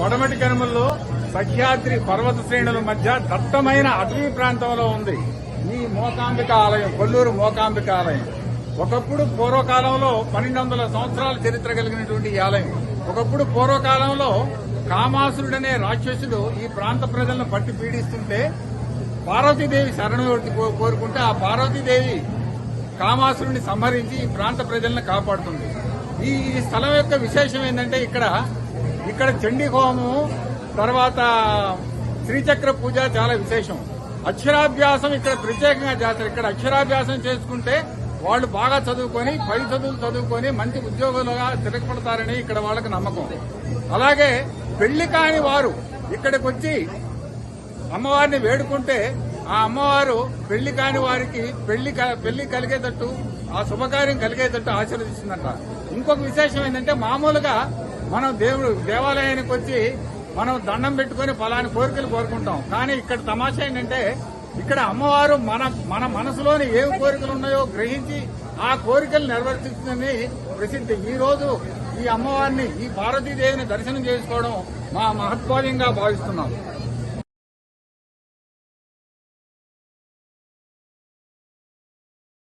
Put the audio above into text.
కొడమటి కనుమల్లో సహ్యాద్రి పర్వత శ్రేణుల మధ్య దట్టమైన అటవీ ప్రాంతంలో ఉంది. ఈ మోకాంబిక ఆలయం కొల్లూరు మోకాంబిక ఆలయం. ఒకప్పుడు పూర్వకాలంలో పన్నెండు వందల సంవత్సరాల చరిత్ర కలిగినటువంటి ఈ ఆలయం. ఒకప్పుడు పూర్వకాలంలో కామాసురుడనే రాక్షసుడు ఈ ప్రాంత ప్రజలను పట్టి పీడిస్తుంటే పార్వతీదేవి శరణు కో- కోరుకుంటే ఆ పార్వతీదేవి కామాసురుని సంహరించి ఈ ప్రాంత ప్రజలను కాపాడుతుంది. ఈ స్థలం యొక్క విశేషం ఏంటంటే ఇక్కడ ఇక్కడ చండీ హోమము తర్వాత శ్రీచక్ర పూజ చాలా విశేషం. అక్షరాభ్యాసం ఇక్కడ ప్రత్యేకంగా చేస్తారు. ఇక్కడ అక్షరాభ్యాసం చేసుకుంటే వాళ్ళు బాగా చదువుకొని పై చదువులు చదువుకొని మంచి ఉద్యోగులుగా తిరగపడతారని ఇక్కడ వాళ్ళకి నమ్మకం. అలాగే పెళ్ళి కాని వారు ఇక్కడికి వచ్చి అమ్మవారిని వేడుకుంటే ఆ అమ్మవారు పెళ్ళి కాని వారికి పెళ్ళి పెళ్ళి కలిగేటట్టు ఆ శుభకార్యం కలిగేటట్టు ఆశీర్వదిస్తుందంట. ఇంకొక విశేషం ఏంటంటే మామూలుగా మనం దేవుడు దేవాలయానికి వచ్చి మనం దండం పెట్టుకుని ఫలాని కోరికలు కోరుకుంటాం. కానీ ఇక్కడ తమాషా ఏంటంటే ఇక్కడ అమ్మవారు మన మన మనసులోని ఏ కోరికలు ఉన్నాయో గ్రహించి ఆ కోరికలు నెరవేర్చుతుందని ప్రసిద్ధి. ఈ రోజు ఈ అమ్మవారిని ఈ భారతీదేవిని దర్శనం చేసుకోవడం మా మహత్వాదంగా భావిస్తున్నాం.